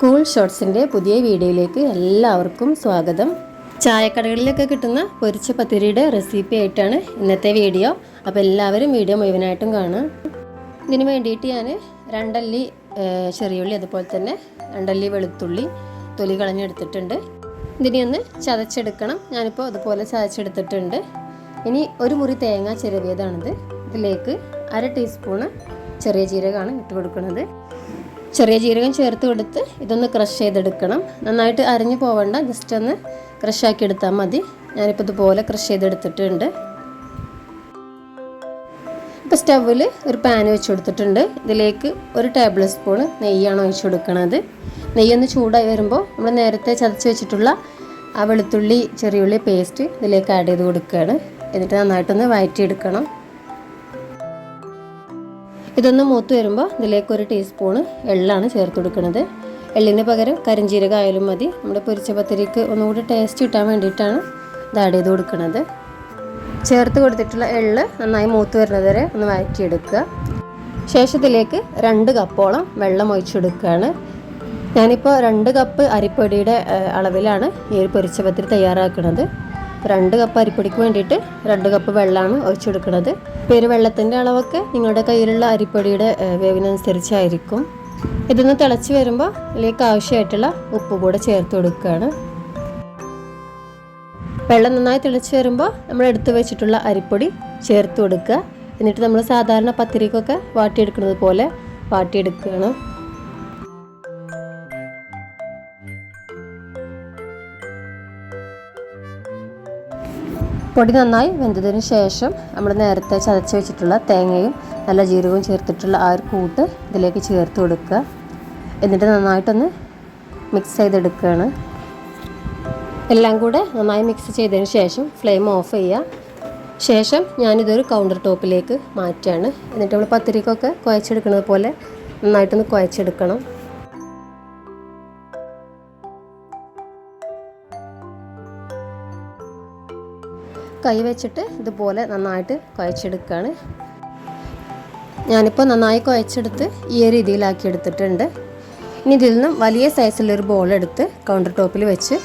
Cool ഷോർട്സിന്റെ പുതിയ വീഡിയോയിലേക്ക് എല്ലാവർക്കും സ്വാഗതം. ചായക്കടകളിലൊക്കെ കിട്ടുന്ന പൊരിച്ച പത്തിരിയുടെ റെസിപ്പി ആയിട്ടാണ് ഇന്നത്തെ വീഡിയോ. അപ്പോൾ എല്ലാവരും വീഡിയോ മുഴുവനായിട്ടും കാണുക. ഇതിന് വേണ്ടിയിട്ട് ഞാൻ രണ്ടല്ലി ചെറിയുള്ളി അതുപോലെ തന്നെ രണ്ടല്ലി വെളുത്തുള്ളി തൊലി കളഞ്ഞെടുത്തിട്ടുണ്ട്. ഇതിനെ ഒന്ന് ചതച്ചെടുക്കണം. ഞാനിപ്പോൾ അതുപോലെ ചതച്ചെടുത്തിട്ടുണ്ട്. ഇനി ഒരു മുറി തേങ്ങ ചിരവിയതാണിത്. ഇതിലേക്ക് അര ടീസ്പൂണ് ചെറിയ ജീരകമാണ് ഇട്ട് കൊടുക്കുന്നത്. ചെറിയ ജീരകം ചേർത്ത് കൊടുത്ത് ഇതൊന്ന് ക്രഷ് ചെയ്തെടുക്കണം. നന്നായിട്ട് അരിഞ്ഞു പോവണ്ട ജസ്റ്റ് ഒന്ന് ക്രഷ് ആക്കി എടുത്താൽ മതി. ഞാനിപ്പോൾ ഇതുപോലെ ക്രഷ് ചെയ്തെടുത്തിട്ടുണ്ട്. ഇപ്പോൾ സ്റ്റവിൽ ഒരു പാൻ വെച്ച് കൊടുത്തിട്ടുണ്ട്. ഇതിലേക്ക് ഒരു ടേബിൾ സ്പൂൺ നെയ്യാണ് ഒഴിച്ചു കൊടുക്കുന്നത് നെയ്യൊന്ന് ചൂടായി വരുമ്പോൾ നമ്മൾ നേരത്തെ ചതച്ച് വെച്ചിട്ടുള്ള ആ വെളുത്തുള്ളി ചെറിയുള്ളി പേസ്റ്റ് ഇതിലേക്ക് ആഡ് ചെയ്ത് കൊടുക്കുകയാണ് എന്നിട്ട് നന്നായിട്ടൊന്ന് വഴറ്റിയെടുക്കണം ഇതൊന്ന് മൂത്ത് വരുമ്പോൾ ഇതിലേക്ക് ഒരു ടീസ്പൂണ് എള്ളാണ് ചേർത്ത് കൊടുക്കുന്നത്. എള്ളിന് പകരം കരിഞ്ജീരകം ആയാലും മതി. നമ്മുടെ പൊരിച്ച പത്തിരിക്ക് ഒന്നുകൂടി ടേസ്റ്റ് കിട്ടാൻ വേണ്ടിയിട്ടാണ് ഇത് ആഡ് ചെയ്ത് കൊടുക്കുന്നത്. ചേർത്ത് കൊടുത്തിട്ടുള്ള എള്ള് നന്നായി മൂത്ത് വരുന്നത് വരെ ഒന്ന് വഴറ്റിയെടുക്കുക. ശേഷം ഇതിലേക്ക് രണ്ട് കപ്പോളം വെള്ളം ഒഴിച്ചെടുക്കുകയാണ്. ഞാനിപ്പോൾ രണ്ട് കപ്പ് അരിപ്പൊടിയുടെ അളവിലാണ് ഈ ഒരു പൊരിച്ച പത്തിരി തയ്യാറാക്കുന്നത്. രണ്ട് കപ്പ് അരിപ്പൊടിക്ക് വേണ്ടിയിട്ട് രണ്ട് കപ്പ് വെള്ളമാണ് ഒഴിച്ചെടുക്കുന്നത്. ഇപ്പോൾ ഈ ഒരു വെള്ളത്തിന്റെ അളവൊക്കെ നിങ്ങളുടെ കയ്യിലുള്ള അരിപ്പൊടിയുടെ വേവിനനുസരിച്ചായിരിക്കും. ഇതൊന്ന് തിളച്ച് വരുമ്പോൾ ഇതിലേക്ക് ആവശ്യമായിട്ടുള്ള ഉപ്പ് കൂടെ ചേർത്ത് കൊടുക്കുകയാണ്. വെള്ളം നന്നായി തിളച്ച് വരുമ്പോൾ നമ്മൾ എടുത്തു വെച്ചിട്ടുള്ള അരിപ്പൊടി ചേർത്ത് കൊടുക്കുക. എന്നിട്ട് നമ്മൾ സാധാരണ പത്തിരിക്കൊക്കെ വാട്ടിയെടുക്കുന്നത് പോലെ വാട്ടിയെടുക്കുകയാണ്. പൊടി നന്നായി വെന്തതിന് ശേഷം നമ്മൾ നേരത്തെ ചതച്ച് വെച്ചിട്ടുള്ള തേങ്ങയും നല്ല ജീരകവും ചേർത്തിട്ടുള്ള ആ ഒരു കൂട്ട് ഇതിലേക്ക് ചേർത്ത് കൊടുക്കുക. എന്നിട്ട് നന്നായിട്ടൊന്ന് മിക്സ് ചെയ്തെടുക്കുകയാണ്. എല്ലാം കൂടെ നന്നായി മിക്സ് ചെയ്തതിന് ശേഷം ഫ്ലെയിം ഓഫ് ചെയ്യുക. ശേഷം ഞാനിതൊരു കൗണ്ടർ ടോപ്പിലേക്ക് മാറ്റുകയാണ്. എന്നിട്ട് നമ്മൾ പത്തിരിക്കൊക്കെ കുഴച്ചെടുക്കുന്നത് പോലെ നന്നായിട്ടൊന്ന് കുഴച്ചെടുക്കണം. കൈ വെച്ചിട്ട് ഇതുപോലെ നന്നായിട്ട് കുഴച്ചെടുക്കുകയാണ് ഞാനിപ്പോൾ നന്നായി കുഴച്ചെടുത്ത് ഈ ഒരു രീതിയിലാക്കി എടുത്തിട്ടുണ്ട്. ഇനി ഇതിൽ നിന്നും വലിയ സൈസിലൊരു ബോൾ എടുത്ത് കൗണ്ടർ ടോപ്പിൽ വെച്ച്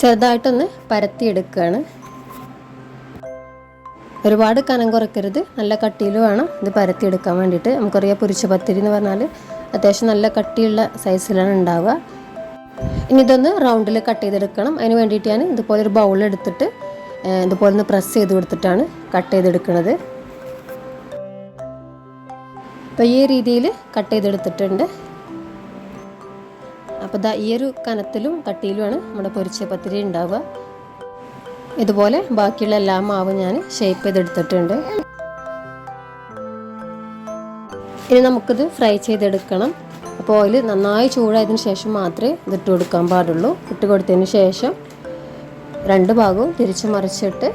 ചെറുതായിട്ടൊന്ന് പരത്തിയെടുക്കുകയാണ് ഒരുപാട് കനം കുറയ്ക്കരുത്. നല്ല കട്ടിയിൽ വേണം ഇത് പരത്തിയെടുക്കാൻ വേണ്ടിയിട്ട്. നമുക്കറിയാം പുരിച്ച പത്തിരി എന്ന് പറഞ്ഞാൽ അത്യാവശ്യം നല്ല കട്ടിയുള്ള സൈസിലാണ് ഉണ്ടാവുക. ഇനി ഇതൊന്ന് റൗണ്ടിൽ കട്ട് ചെയ്തെടുക്കണം. അതിന് വേണ്ടിയിട്ട് ഞാൻ ഇതുപോലെ ഒരു ബൗൾ എടുത്തിട്ട് ഇതുപോലെ ഒന്ന് പ്രസ് ചെയ്ത് കൊടുത്തിട്ടാണ് കട്ട് ചെയ്തെടുക്കുന്നത് അപ്പോൾ ഈ രീതിയിൽ കട്ട് ചെയ്തെടുത്തിട്ടുണ്ട്. അപ്പോൾ ഇതാ ഈ ഒരു കനത്തിലും കട്ടിയിലുമാണ് നമ്മുടെ പൊരിച്ച പത്തിരി ഉണ്ടാവുക. ഇതുപോലെ ബാക്കിയുള്ള എല്ലാ മാവും ഞാൻ ഷേപ്പ് ചെയ്തെടുത്തിട്ടുണ്ട്. ഇനി നമുക്കിത് ഫ്രൈ ചെയ്തെടുക്കണം. അപ്പോൾ ഓയിൽ നന്നായി ചൂടായതിനു ശേഷം മാത്രമേ ഇതിട്ട് കൊടുക്കാൻ പാടുള്ളൂ. ഇട്ട് കൊടുത്തതിന് ശേഷം രണ്ട് ഭാഗവും തിരിച്ചു മറിച്ചിട്ട്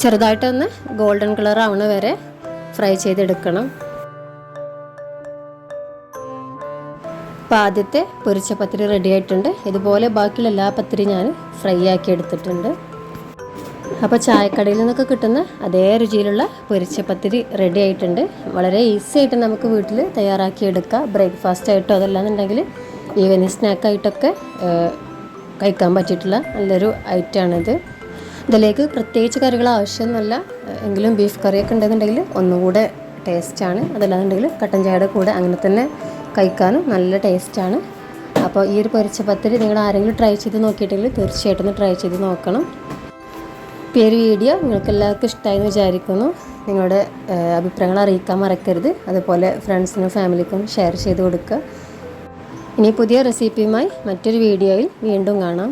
ചെറുതായിട്ടൊന്ന് ഗോൾഡൻ കളർ ആവണ വരെ ഫ്രൈ ചെയ്തെടുക്കണം. അപ്പോൾ ആദ്യത്തെ പൊരിച്ച പത്തിരി റെഡി ആയിട്ടുണ്ട്. ഇതുപോലെ ബാക്കിയുള്ള എല്ലാ പത്തിരി ഞാൻ ഫ്രൈ ആക്കി എടുത്തിട്ടുണ്ട്. അപ്പോൾ ചായക്കടയിൽ നിന്നൊക്കെ കിട്ടുന്ന അതേ രുചിയിലുള്ള പൊരിച്ച പത്തിരി റെഡി ആയിട്ടുണ്ട്. വളരെ ഈസി ആയിട്ട് നമുക്ക് വീട്ടിൽ തയ്യാറാക്കി എടുക്കാം. ബ്രേക്ക്ഫാസ്റ്റ് ആയിട്ടോ അതല്ലാന്നുണ്ടെങ്കിൽ ഈവനിങ് സ്നാക്കായിട്ടൊക്കെ കഴിക്കാൻ പറ്റിയിട്ടുള്ള നല്ലൊരു ഐറ്റമാണിത്. ഇതിലേക്ക് പ്രത്യേകിച്ച് കറികൾ ആവശ്യമൊന്നുമല്ല. എങ്കിലും ബീഫ് കറിയൊക്കെ ഉണ്ടെന്നുണ്ടെങ്കിൽ ഒന്നുകൂടെ ടേസ്റ്റാണ്. അതല്ലാന്നുണ്ടെങ്കിൽ കട്ടൻ ചായയുടെ കൂടെ അങ്ങനെ തന്നെ കഴിക്കാനും നല്ല ടേസ്റ്റാണ്. അപ്പോൾ ഈ ഒരു പൊരിച്ച പത്തിരി നിങ്ങൾ ആരെങ്കിലും ട്രൈ ചെയ്ത് നോക്കിയിട്ടുണ്ടെങ്കിൽ തീർച്ചയായിട്ടും ഒന്ന് ട്രൈ ചെയ്ത് നോക്കണം. ഈ ഒരു വീഡിയോ നിങ്ങൾക്ക് എല്ലാവർക്കും ഇഷ്ടമായി എന്ന് വിചാരിക്കുന്നു. നിങ്ങളുടെ അഭിപ്രായങ്ങൾ അറിയിക്കാൻ മറക്കരുത്. അതുപോലെ ഫ്രണ്ട്സിനും ഫാമിലിക്കും ഷെയർ ചെയ്ത് കൊടുക്കുക. ഇനി പുതിയ റെസിപ്പിയുമായി മറ്റൊരു വീഡിയോയിൽ വീണ്ടും കാണാം.